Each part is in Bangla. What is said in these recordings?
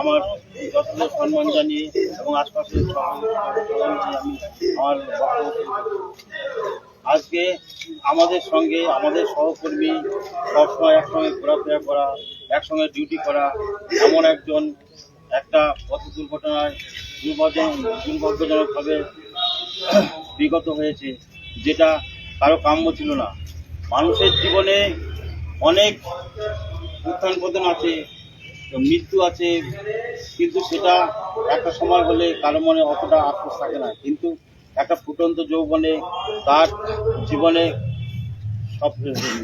আমার যথেষ্ট সম্মান জানিয়ে এবং আশপাশের। আজকে আমাদের সঙ্গে আমাদের সহকর্মী সবসময় একসঙ্গে ঘোরাফেরা করা, একসঙ্গে ডিউটি করা, এমন একজন একটা পথ দুর্ঘটনায় দুর্ভাগ্য দুর্ভাগ্যজনকভাবে বিগত হয়েছে, যেটা কারও কাম্য ছিল না মানুষের জীবনে অনেক উত্থান পতন আছে, মৃত্যু আছে, কিন্তু সেটা একটা সময় হলে কারও মনে অতটা আফসোস থাকে না। কিন্তু একটা ফুটন্ত যৌবনে তার জীবনে সব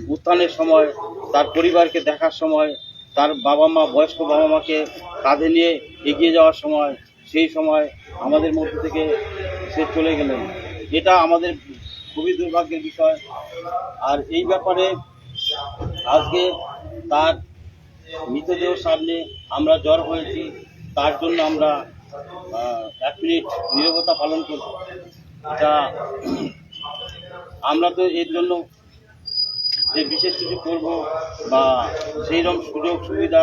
উত্থানের সময়, তার পরিবারকে দেখার সময়, তার বাবা মা বয়স্ক বাবা মাকে কাঁধে নিয়ে এগিয়ে যাওয়ার সময়, সেই সময় আমাদের মধ্যে থেকে সে চলে গেলেন। এটা আমাদের খুবই দুর্ভাগ্যের বিষয়। আর এই ব্যাপারে আজকে তার মৃতদেহ সামনে আমরা জ্বর হয়েছি, তার জন্য আমরা এক মিনিট নীরবতা পালন করব। এটা আমরা তো এর জন্য যে বিশেষ কিছু করব বা সেই রকম সুযোগ সুবিধা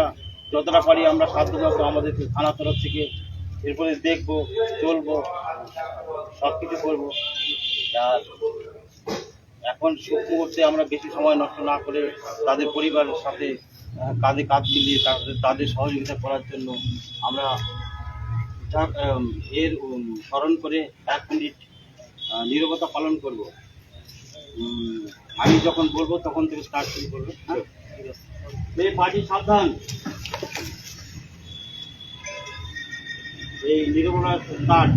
যতটা পারি আমরা সাধ্যমতো আমাদের থানা তরফ থেকে এরপরে দেখব, চলবো সব কিছু করব। আর এখন সুখ মুহূর্তে আমরা বেশি সময় নষ্ট না করে তাদের পরিবারের সাথে কাঁধে কাঁধ মিলিয়ে তাদের তাদের সহযোগিতা করার জন্য আমরা এর স্মরণ করে এক মিনিট নীরবতা পালন করব। আমি যখন বলব তখন থেকে স্টার্ট শুরু করবে। এই পার্টি সাবধান। এই নীরবতা স্টার্ট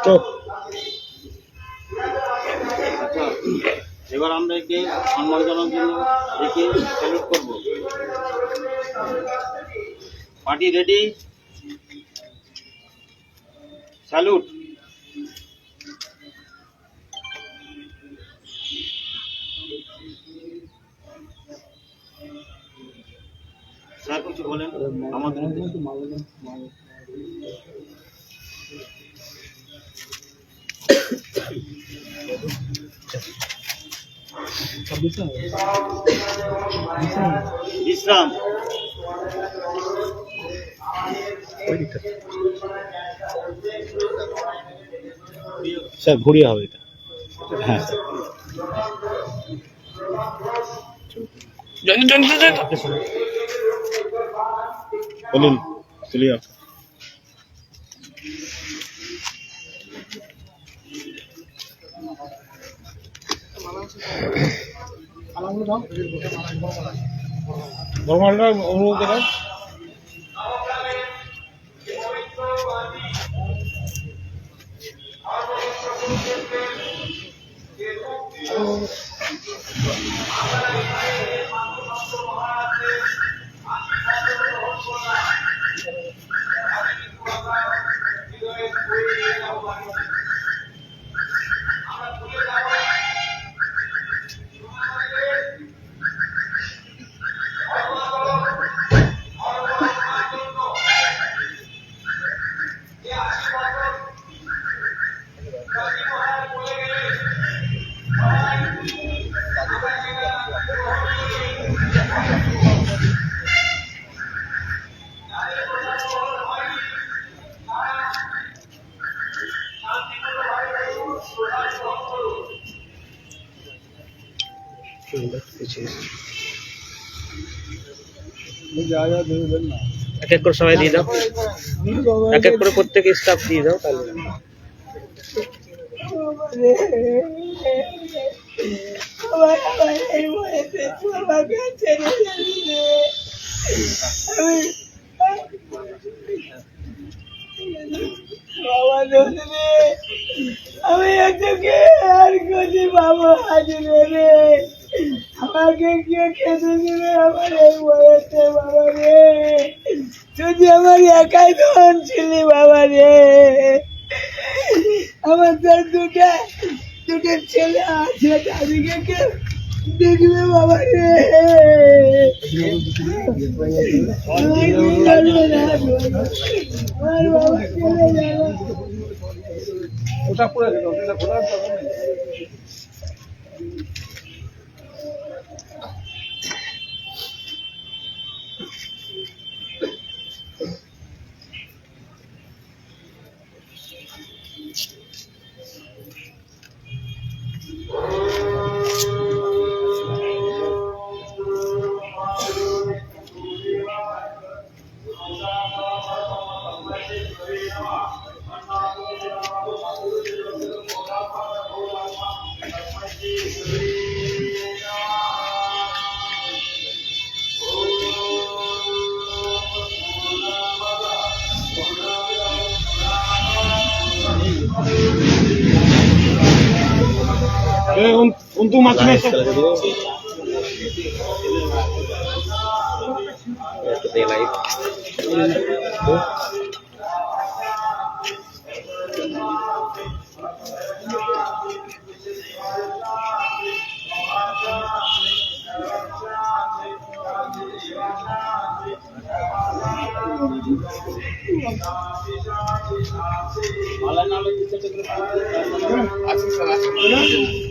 আচ্ছা এবার আমরা একে সম্মান জানানোর জন্য একে স্যালুট করব। পার্টি রেডি স্যালুট স্যার কিছু বলেন। আমাদের স্যার ঘুরিয়ে হবে এটা। হ্যাঁ। বলুন চলে যাও বর্মালটা অনুভব যা যা এক এক করে সবাই দিয়ে দাও। এক এক করে প্রত্যেক স্টাফ দিয়ে দাও তাহলে। আমার আমার এই বয়সে আমাকে ছেড়ে যাবি রে আমি বাবা দোষ রে আমি একজনকে আর কিছু বাবা হাজিরে রে আমাকে কে খেতে দিবে আমার একাই ধন ছিলি বাবা রে। আমার তো দুটা, দুটো ছেলে আছে, তাদেরকে কে দেখবে বাবা রে? আমার বাবা চলে যাবে untuk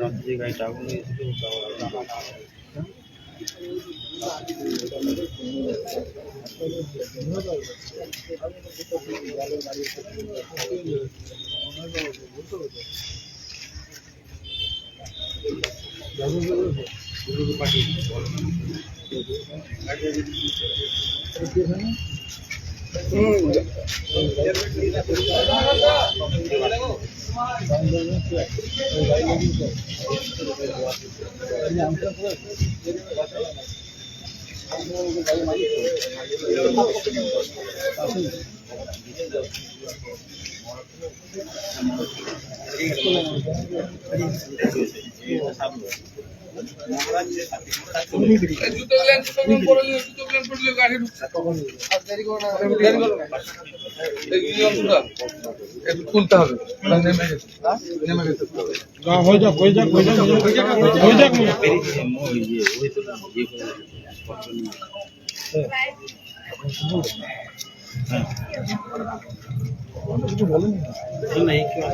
रात जी गाइड आऊंगी আগুন লেগেছিল একটু তুলতে হবে নেমে গেছে নেমে গেছে হয়ে। যাক হয়ে যাক হয়ে যাক হয়ে যাক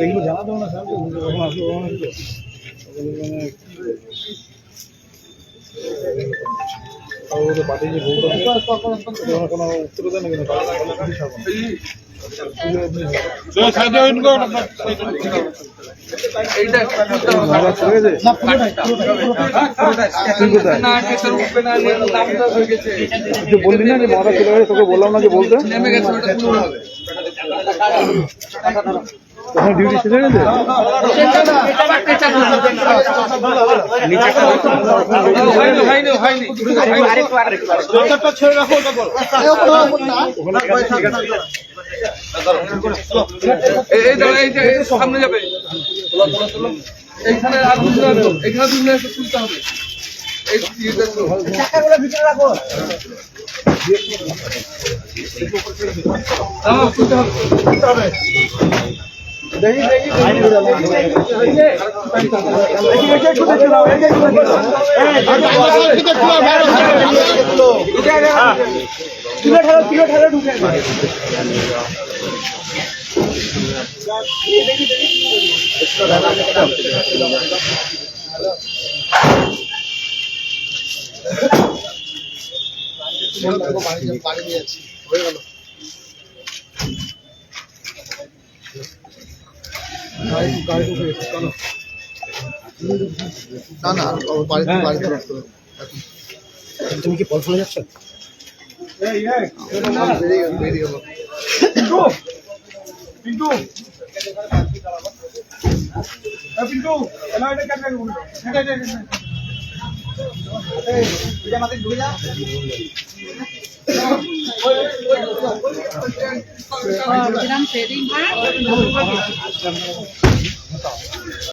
এগুলো জানা দাও না স্যার আসবে আসবে যে আছে, কোনো উত্তর না কিন্তু কিছু হয়ে যে চলে গেছে তোকে বললাম না যে বলতে নেমে গেছে তখন ডিউটি শেষ হয়ে গেছে? হয়নি হয়নি হয়নি এই এই দাঁড়া এই যে এই সামনে যাবে এইখানে আর দুটো আছে এখানে দুটো আছে তুলতে ইয়েটা তো দাঁড়াও, তুলতে হবে না না বাড়িতে বাড়িতে রাখতে হবে। তুমি কি পল ফলে যাচ্ছ বেরিয়ে গেল বেরিয়ে